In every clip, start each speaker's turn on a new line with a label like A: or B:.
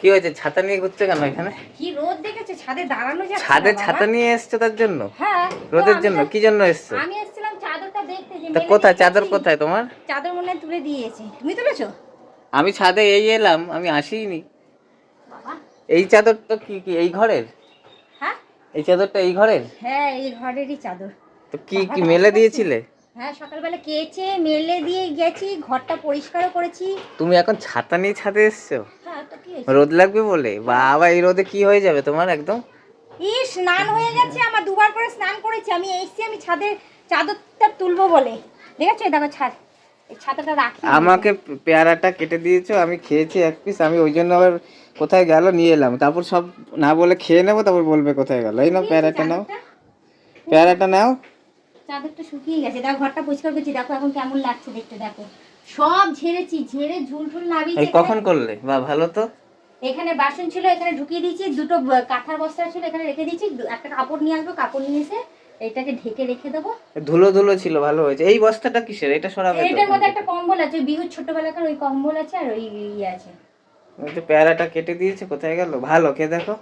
A: কি হয়েছে? ছাতা নিয়ে ঘুরছে কেন এখানে?
B: কি রোদ দেখেছে? ছাদে দাঁড়ানো যাচ্ছে
A: ছাদে ছাতা নিয়ে এসছো তার জন্য?
B: হ্যাঁ
A: রোদের জন্য?
B: তো-
A: কি জন্য এসছো?
B: আমি এসেছিলাম চাদরটা দেখতে যে
A: তা কোথায়? চাদর কোথায় তোমার?
B: চাদর মনে তুলে দিয়েছে। তুমি তুলেছো?
A: আমি ছাদে এই এলাম আমি আসিনি।
B: বাবা।
A: এই চাদরটা কি কি এই ঘরের?
B: হ্যাঁ?
A: এই চাদরটা এই ঘরের?
B: হ্যাঁ এই ঘরেরই চাদর।
A: তো কি কি মেলে দিয়েছিলে?
B: হ্যাঁ সকালবেলা কেচে মেলে দিয়ে গেছি ঘরটা পরিষ্কারও করেছি।
A: তুমি এখন ছাতা নিয়ে ছাদে এসছো?
B: হ্যাঁ তো কি হয়েছে?
A: রোদ লাগবে বলে? বাবা এই রোদে কি হয়ে যাবে তোমার একদম?
B: ই স্নান হয়ে গেছে আমার দুবার করে স্নান করেছি। আমি এসছি আমি ছাদে চাদরটা তুলবো বলে। দেখেছ? দেখো ছাদ। এই ছাতাটা রাখি।
A: আমাকে পেয়ারাটা কেটে দিয়েছ আমি খেয়েছি এক পিস আমি ওই জন্য আবার কোথায় গেল নিয়ে এলাম। তারপর সব না বলে খেয়ে নেব তারপর বলবে কোথায় গেল। এই নাও পেয়ারাটা নাও? পেয়ারাটা নাও।
B: চাদরটা শুকিয়ে গেছে। দেখো ঘরটা পরিষ্কার করছি। দেখো এখন কেমন লাগছে দেখতে দেখো। সব ঝেড়েছি ঝেড়ে ঝুল ঝুল
A: এই
B: নাবিয়েছি
A: কখন করলে? বা ভালো তো?
B: এখানে বাসন ছিল এখানে ঢুকিয়ে দিয়েছি। দুটো কাঁথার বস্তা ছিল এখানে রেখে দিয়েছি। একটা কাপড় নিয়ে আসব কাপড় নিয়ে এসে এটাকে ঢেকে রেখে দেবো।
A: ধুলো ধুলো ছিল ভালো হয়েছে। এই বস্তাটা কিসের? এটা সরাবে তো
B: এটার মধ্যে একটা কম্বল আছে বিহুর ছোটবেলাকার ওই কম্বল আছে আর ওই ইয়ে আছে।
A: ওই যে পেয়ারাটা কেটে দিয়েছে কোথায় গেল? ভালো কে দেখো।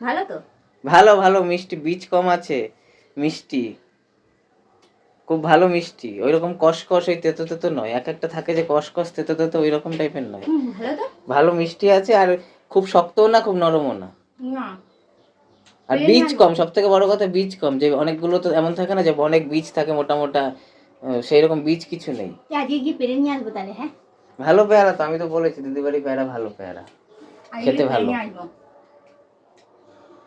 B: ভালো তো?
A: ভালো ভালো মিষ্টি বীজ কম আছে। মিষ্টি। খুব ভালো মিষ্টি। ওই রকম কসকস ওই তেতো তেতো নয়। এক একটা থাকে যে কসকস তেতো তেতো ওই রকম টাইপের নয়।
B: ভালো
A: মিষ্টি আছে আর খুব শক্তও না খুব নরমও না। আর বীজ কম সব থেকে বড় কথা বীজ কম। যে অনেকগুলো তো এমন থাকে না যে অনেক বীজ থাকে মোটা মোটা সেই রকম বীজ কিছু নেই।
B: আজকে গিয়ে পেরে নিয়ে আসব তাহলে হ্যাঁ?
A: ভালো পেয়ারা তো আমি তো বলেছি দিদি বাড়ি পেয়ারা ভালো পেয়ারা। খেতে ভালো।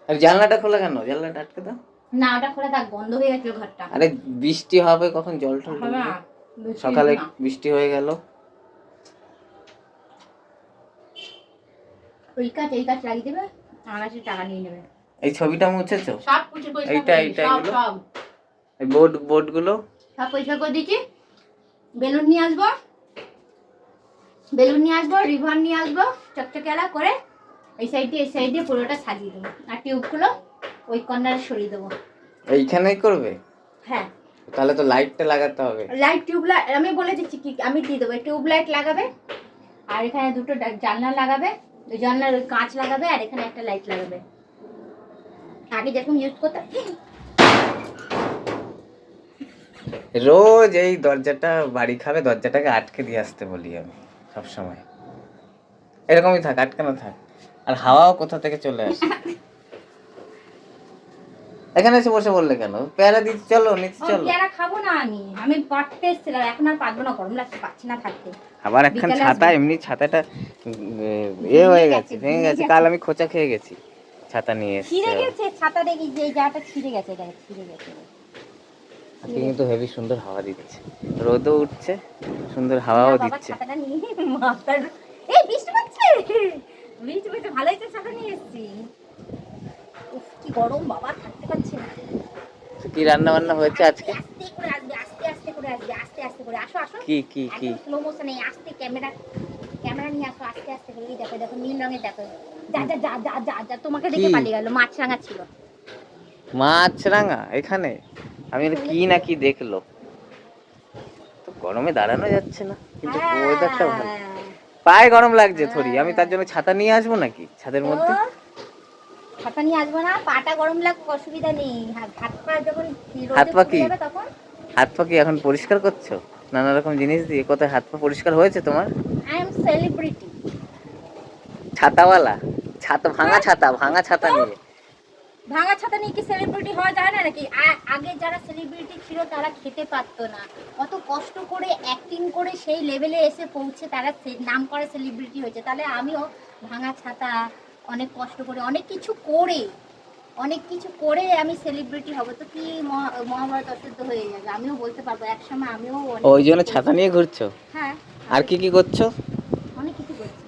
A: আর জানলাটা খোলা কেন? জানলাটা আটকে দাও।
B: না ওটা খোলা থাক বন্ধ হয়ে গেছে ঘরটা।
A: আরে বৃষ্টি হবে কখন জল টল সকালে বৃষ্টি হয়ে গেল।
B: ওই কাজ এই কাজ লাগিয়ে দেবে আমার টাকা নিয়ে নেবে।
A: এই ছবিটা মুছেছো?
B: সব কিছু পরিষ্কার
A: এইটা, এইটা, এগুলো? এই বোর্ড বোর্ডগুলো
B: সব পরিষ্কার করে দিয়েছি। বেলুন নিয়ে আসব। বেলুন নিয়ে আসব রিভার নিয়ে আসব চকচকেলা করে। এই সাইড দিয়ে এই সাইড পুরোটা সাজিয়ে দেবো। আর টিউবগুলো ওই কর্নারে সরিয়ে দেবো।
A: এইখানেই করবে?
B: হ্যাঁ।
A: তাহলে তো লাইটটা লাগাতে হবে।
B: লাইট টিউব লাইট আমি বলে দিচ্ছি কি আমি দিয়ে দেবো। টিউব লাইট লাগাবে আর এখানে দুটো জানলা লাগাবে ওই জানলার ওই কাঁচ লাগাবে আর এখানে একটা লাইট লাগাবে। আগে যেরকম ইউজ করতাম
A: রোজ এই দরজাটা বাড়ি খাবে দরজাটাকে আটকে দিয়ে আসতে বলি আমি সব সময় এরকমই থাক আটকানো থাক। আর হাওয়াও কোথা থেকে চলে আসে? এখানে এসে বসে বললে কেন? প্যারা দিচ্ছি চলো নিচে চলো।
B: পেয়ারা খাব না আমি। আমি পাঠতে এসেছিলাম এখন আর পারব না গরম লাগছে পাচ্ছি না থাকতে।
A: আবার একখান ছাতা এমনি ছাতাটা এ হয়ে গেছে ভেঙে গেছে। কাল আমি খোঁচা খেয়ে গেছি ছাতা নিয়ে
B: ছিঁড়ে গেছে ছাতা দেখি যে জায়গাটা ছিঁড়ে গেছে এটা ছিঁড়ে গেছে।
A: আজকে কিন্তু হেভি সুন্দর হাওয়া দিচ্ছে। রোদও উঠছে সুন্দর হাওয়াও দিচ্ছে।
B: ছাতাটা নিয়ে মাথার এই বৃষ্টি পড়ছে? বৃষ্টি পড়ছে ভালোই তো ছাতা নিয়ে এসেছি। গরম বাবা থাকতে পারছি না।
A: কি রান্না বান্না হয়েছে আজকে?
B: আস্তে করে আসবে আস্তে আস্তে করে আসবে আস্তে আস্তে করে। আসো আসো।
A: কি কি কি?
B: স্লো মোশনে আস্তে ক্যামেরা ক্যামেরা নিয়ে আসো আস্তে আস্তে করে। দেখো দেখো নীল রঙের দেখো। যা যা যা যা যা যা তোমাকে দেখে পালিয়ে গেল মাছ রাঙা ছিল।
A: মাছ এখানে? আমি কি না কি দেখল? তো গরমে দাঁড়ানো যাচ্ছে না কিন্তু ওয়েদারটা ভালো।
B: হ্যাঁ।
A: পায়ে গরম লাগছে থরি। আমি তার জন্য ছাতা নিয়ে আসব নাকি? ছাদের মধ্যে?
B: ছাতা নিয়ে আসব না পাটা গরম লাগবে অসুবিধা নেই। হাত হাত পা যখন
A: হাত পা কি?
B: তখন?
A: হাত পা কি এখন পরিষ্কার করছ? নানা রকম জিনিস দিয়ে কোথায় হাত পা পরিষ্কার হয়েছে তোমার?
B: আই এম সেলিব্রিটি
A: ছাতাওয়ালা। ছাতা ভাঙা ছাতা ভাঙা ছাতা নিয়ে।
B: ভাঙা ছাতা নিয়ে কি সেলিব্রিটি হওয়া যায় না নাকি? আগে যারা সেলিব্রিটি ছিল তারা খেতে পারতো না। অত কষ্ট করে অ্যাক্টিং করে সেই লেভেলে এসে পৌঁছে তারা নাম করে সেলিব্রিটি হয়েছে। তাহলে আমিও ভাঙা ছাতা অনেক কষ্ট করে অনেক কিছু করে অনেক কিছু করে আমি সেলিব্রিটি হব। তো কি মহাভারত অশুদ্ধ হয়ে যাবে? আমিও বলতে পারব এক সময় আমিও
A: ওই জন্য ছাতা নিয়ে ঘুরছো?
B: হ্যাঁ।
A: আর কি কি করছ?
B: অনেক কিছু করছি।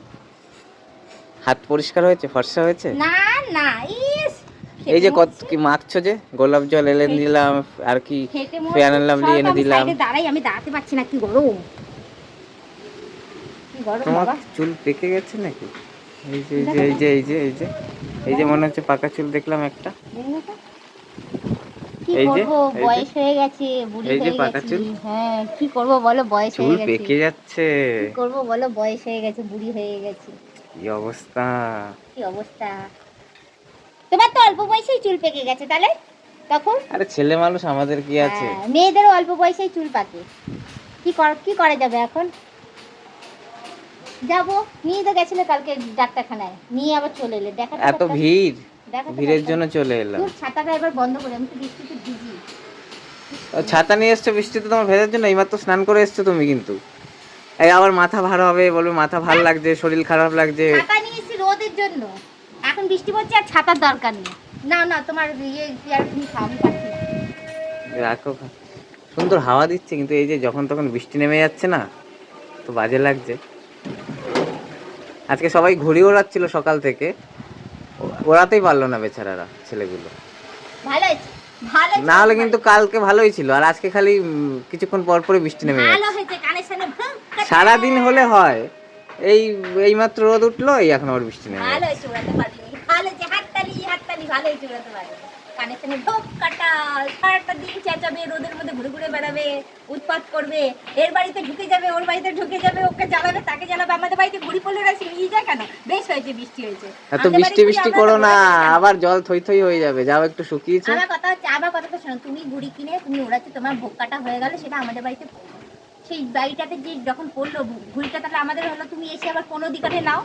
A: হাত পরিষ্কার হয়েছে? ফর্সা হয়েছে?
B: না না ইস!
A: এই যে কত কি মাখছো যে? গোলাপ জল এনে দিলাম আর কি
B: মন
A: ফ্যান এনে দিলাম।
B: দাঁড়াই আমি দাঁড়াতে পারছি না কি গরম। কি গরম
A: তোমার
B: বাবা।
A: চুল পেকে গেছে নাকি? এই যে এই যে এই যে এই যে এই যে মনে হচ্ছে পাকা চুল দেখলাম একটা।
B: কি
A: এই যে।
B: বয়স হয়ে গেছে বুড়ি
A: এই যে পাকা চুল।
B: হ্যাঁ কি করব বলো? বয়স হয়ে গেছে।
A: পেকে যাচ্ছে।
B: কি করব বলো? বয়স হয়ে গেছে বুড়ি হয়ে গেছে।
A: কি অবস্থা?
B: কি অবস্থা? তোমার তো অল্প বয়সেই চুল পেকে গেছে তাহলে? তখন?
A: আরে ছেলে মানুষ আমাদের কি আছে?
B: হ্যাঁ, মেয়েদেরও অল্প বয়সেই চুল পাকে। কি কর কি করা যাবে এখন? যাব। নিয়ে তো গেছিলে কালকে ডাক্তারখানায়। নিয়ে আবার চলে এলে। দেখা
A: এত ভিড়? ভিড়ের জন্য চলে এলাম।
B: তোর ছাতাটা এবার বন্ধ করে আমি তো বৃষ্টিতে ভিজি
A: ছাতা নিয়ে এসছো বৃষ্টিতে তোমার ভেজার জন্য? এইমাত্র স্নান করে এসছো তুমি কিন্তু। এই আবার মাথা ভার হবে বলবে মাথা ভালো লাগছে শরীর খারাপ লাগছে।
B: ছাতা নিয়ে এসেছি রোদের জন্য। এখন বৃষ্টি পড়ছে আর ছাতার দরকার নেই। না না তোমার ইয়ে পেয়ার তুমি খাও আমি পাচ্ছি না।
A: রাখো সুন্দর হাওয়া দিচ্ছে কিন্তু এই যে যখন তখন বৃষ্টি নেমে যাচ্ছে না তো বাজে লাগছে। আজকে সবাই ঘুড়ি ওড়াচ্ছিল সকাল থেকে। ওড়াতেই পারল না বেচারারা ছেলেগুলো। না হলে কিন্তু কালকে ভালোই ছিল আর আজকে খালি কিছুক্ষণ পর পরে বৃষ্টি নেমে
B: করে-
A: সারাদিন হলে হয় এই এই মাত্র রোদ উঠল এই এখন আবার বৃষ্টি নেমে
B: ভালো হয়েছে উড়াতে পারলি ভালো হয়েছে হাততালি হাততালি ভালো হয়েছে উড়াতে পারলি কানের সামনে ঢোক কাটা সারাটা দিন চেঁচাবে রোদের মধ্যে ঘুরে ঘুরে বেড়াবে উৎপাত করবে। এর বাড়িতে ঢুকে যাবে ওর বাড়িতে ঢুকে যাবে ওকে জ্বালাবে তাকে জ্বালাবে। আমাদের বাড়িতে ঘুরি পড়লে না নিয়ে যায় কেন? বেশ হয়েছে বৃষ্টি হয়েছে।
A: এত বৃষ্টি বৃষ্টি করো না আবার জল থই থই হয়ে যাবে। যাও একটু শুকিয়েছে।
B: আমার কথা হচ্ছে আমার কথাটা শোনো তুমি ঘুড়ি কিনে তুমি ওড়াচ্ছ তোমার ভোগ কাটা হয়ে গেল সেটা আমাদের বাড়িতে সেই বাড়িটাতে যে যখন পড়ল ঘুড়িটা তাহলে আমাদের হলো তুমি এসে আবার কোনো দিকাতে নাও।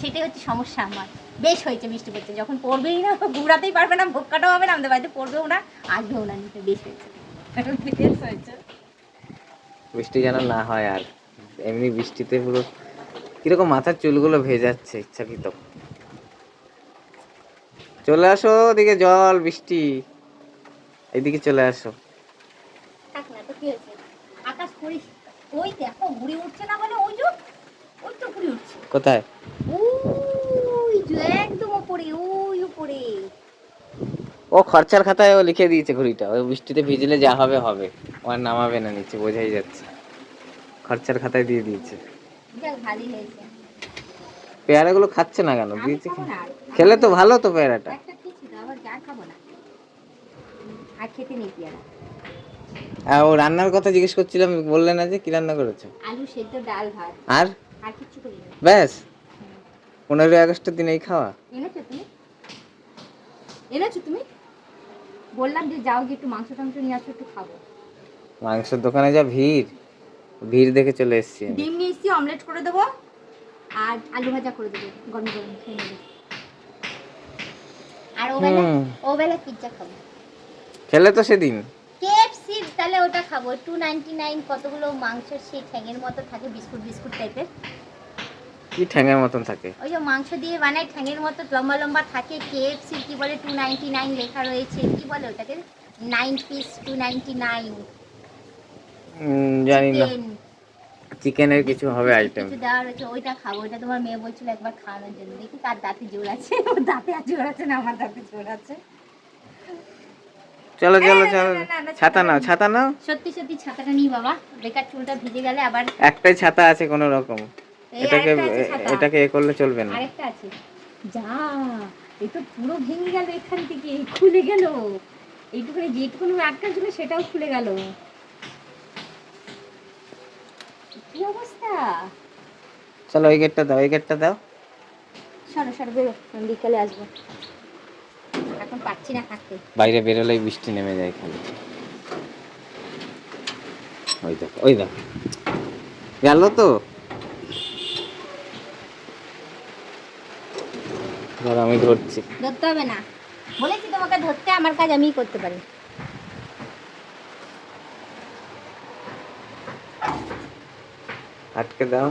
B: সেটাই হচ্ছে সমস্যা আমার। বেশ হয়েছে মিষ্টি পড়ছে যখন পড়বেই না ঘুরাতেই পারবে না ভোগ কাটাও হবে না আমাদের বাড়িতে পড়বেও না আসবেও না নিতে বেশ হয়েছে। বেশ হয়েছে।
A: বৃষ্টি যেন না হয় আর এমনি বৃষ্টিতে পুরো কীরকম মাথার চুলগুলো ভেজাচ্ছে ইচ্ছাকৃত। চলে আসো ওদিকে জল বৃষ্টি। এইদিকে চলে আসো।
B: আকাশ ওই দেখো ঘুড়ি উঠছে না বলে ওই যে ওই তো ঘুড়ি উঠছে।
A: কোথায়
B: ওই যে একদম ওপরে ওই উপরে
A: ও খরচার খাতায় ও লিখে দিয়েছে ঘড়িটা। ওই বৃষ্টিতে ভিজলে যা হবে হবে। ও আর নামাবে না নিচে বোঝাই যাচ্ছে। খরচার খাতায় দিয়ে দিয়েছে। পেয়ারাগুলো খাচ্ছে না কেন? দিয়েছে। খেলে তো ভালো তো পেয়ারাটা।
B: আর
A: ও রান্নার কথা জিজ্ঞেস করছিলাম বললে না যে কি রান্না করেছ?
B: আলু সেদ্ধ ডাল ভাত।
A: আর?
B: আর কিচ্ছু করি না
A: ব্যাস। পনেরোই আগস্টের দিন এই খাওয়া।
B: এনেছো তুমি? এনেছো তুমি? বললাম যে যাও যে একটু মাংস টাংস নিয়ে আসো একটু খাব।
A: মাংসের দোকানে যা ভিড় ভিড় দেখে চলে এসেছি
B: ডিম নিয়ে এসছি অমলেট করে দেবো আর আলু ভাজা করে দেবো গরম গরম খেয়ে নেবে। আর ও বেলা
A: হুম।
B: ও বেলা পিৎজা খাব।
A: খেলে তো সেদিন।
B: কেএফসি তাহলে ওটা খাব। টু নাইনটি নাইন কতগুলো মাংসের সেই ঠ্যাঙের মতো থাকে বিস্কুট বিস্কুট টাইপের
A: কি ঠ্যাঙের মতন থাকে?
B: ওই যে মাংস দিয়ে বানায় ঠ্যাঙের মতো লম্বা লম্বা থাকে। কেএফসি কি বলে টু নাইনটি নাইন লেখা রয়েছে। কি বলে ওটাকে? Nine piece two ninety nine
A: জানি না। চিকেনের কিছু হবে আইটেম
B: কিছু দেওয়া রয়েছে ওইটা খাব। ওইটা তোমার মেয়ে বলছিল একবার খাওয়ানোর জন্য। দেখি কার দাঁতে জোর আছে। ওর দাঁতে আর জোর আছে না আমার দাঁতে জোর আছে।
A: চলো চলো চলো। ছাতা নাও ছাতা নাও।
B: সত্যি সত্যি ছাতাটা নিই বাবা। বেকার চুলটা ভিজে গেলে আবার
A: একটাই ছাতা আছে কোনো রকম। এটাকে এটাকে এ করলে চলবে না।
B: আরেকটা আছে। যা তো পুরো ভেঙে গেল এখান থেকে খুলে গেল। এইটুকুনি যেটুকুনি আটকা ছিল সেটাও খুলে গেল। কি অবস্থা?
A: চলো ওই গেটটা দাও ওই গেটটা দাও।
B: সরো সরো বেরো আমি বিকালে আসব। এখন পাচ্ছি না থাকতে।
A: বাইরে বেরোলেই বৃষ্টি নেমে যায় খালি ওই দেখো ওই দেখো। গেল তো? ধর আমি ধরছি।
B: ধরতে হবে না। বলেছি তোমাকে ধরতে আমার কাজ আমিই করতে পারি।
A: আটকে দাও।